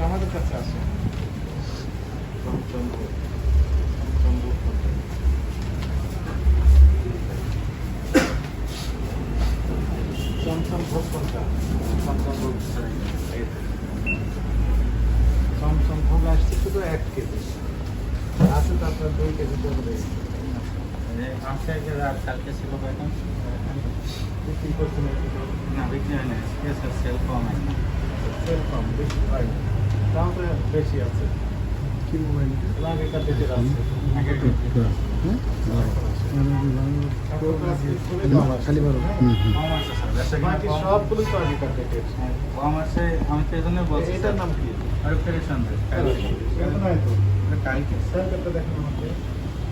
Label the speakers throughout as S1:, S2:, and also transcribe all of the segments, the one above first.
S1: এটা আমাদের কাছে আছে। চমচম ভোগ। কোনটা? চমচম ভোগ? চমচম ভোগ আসছে শুধু এক কেজি। তো আপনার দুই কেজি করে
S2: আজকে রাত কালকে ছিল এখন
S1: বিক্রি করছেন
S2: না বিক্রি হয় না সেল কম
S1: সেল কম বেশি হয় বেশি আছে।
S3: কি মোবাইল
S1: আগেকার দিকে আছে।
S2: স্যার আমি তো এই জন্য বলছি
S1: এটার নাম কি?
S2: আর ফেরে সন্দেশ
S1: এটা নয়
S2: কালকে
S1: স্যাম্পলটা দেখেন আমাকে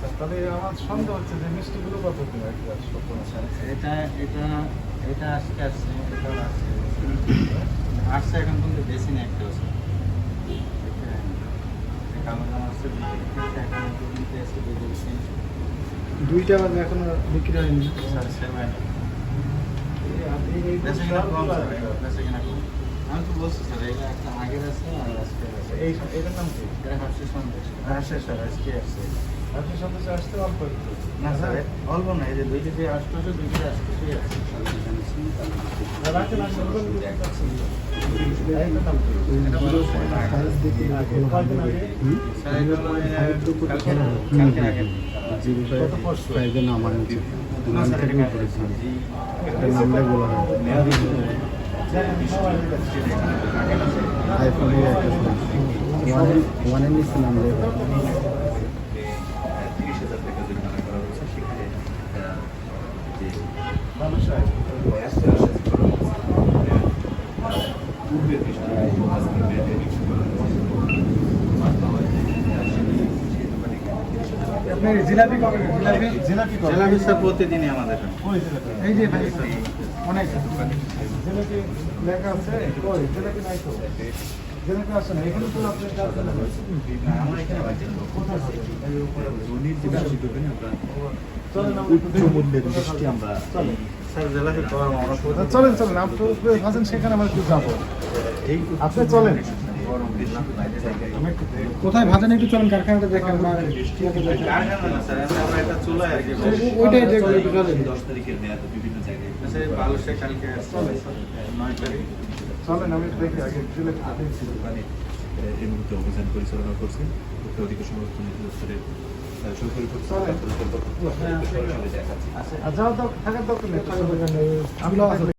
S1: তাহলে
S2: আমার
S1: সন্দেহ হচ্ছে যে মিষ্টিগুলো কত দিন রাখতে
S2: এটা এটা এটা আজকে আসছে এটাও আসছে আসছে এখন কিন্তু বেশি নেই একটা আসছে
S3: দুইটা বাজে এখনও বিক্রি হয়নি?
S2: আমি তো বলছি স্যার এটা একটা আগের আছে আর আজকের আছে।
S1: এই এটার নাম কি?
S2: এটা হাসি সন্দেশ। আসছে স্যার আজকে আসছে।
S1: আপনি সন্দেশ আসতে অল্প একটু
S2: না স্যার অল্প না এই যে দুই কেজি আসতেছে দুই আসতেছে আছে
S1: রাখেন আসলে ওগুলো দিয়ে রাখছেন। এইটার নাম কি?
S2: এটা বলো স্যার।
S3: সাইজ দেখে
S1: কয়দিন আগে?
S3: হুম
S2: স্যার এটা হলো এই
S3: ফাইভ টু কোটি
S2: কালকে
S3: খেলা
S2: না, কালকে আগে
S3: জিরো ফাইভ
S1: কত পরশু?
S3: ফাইভের নাম আমার নিচে
S2: না
S3: নাম
S2: স্যার
S3: থেকে
S2: এটা
S3: উপরে ছিল।
S2: জি
S3: একটা হয় ওয়ানের নিচে নাম দেওয়া
S1: জিলাপি জিলাপি জিলাপি?
S2: জেলাপি স্যার প্রতিদিনই আমাদের
S3: এই যে ভাই, অনেক
S1: জিলাপি। লেখা আছে জিলাপি নাই চলেন চলেন। আপনি আছেন সেখানে আমরা একটু যাব।
S4: এই
S1: আপনি চলেন।
S3: কোথায় ভাজেন একটু চলেন কারখানাটা দেখেন
S2: আমরা
S3: ওইটাই দেখবেন একটু চলেন।
S4: দশ তারিখের মেয়াদ বিভিন্ন জায়গায়
S2: কালকে নয় তারিখ
S1: চলেন। আমি দেখি আগে
S4: এই মুহূর্তে অভিযান পরিচালনা করছে উচ্চ অধিকার সংরক্ষণ অধিদপ্তরের আহ,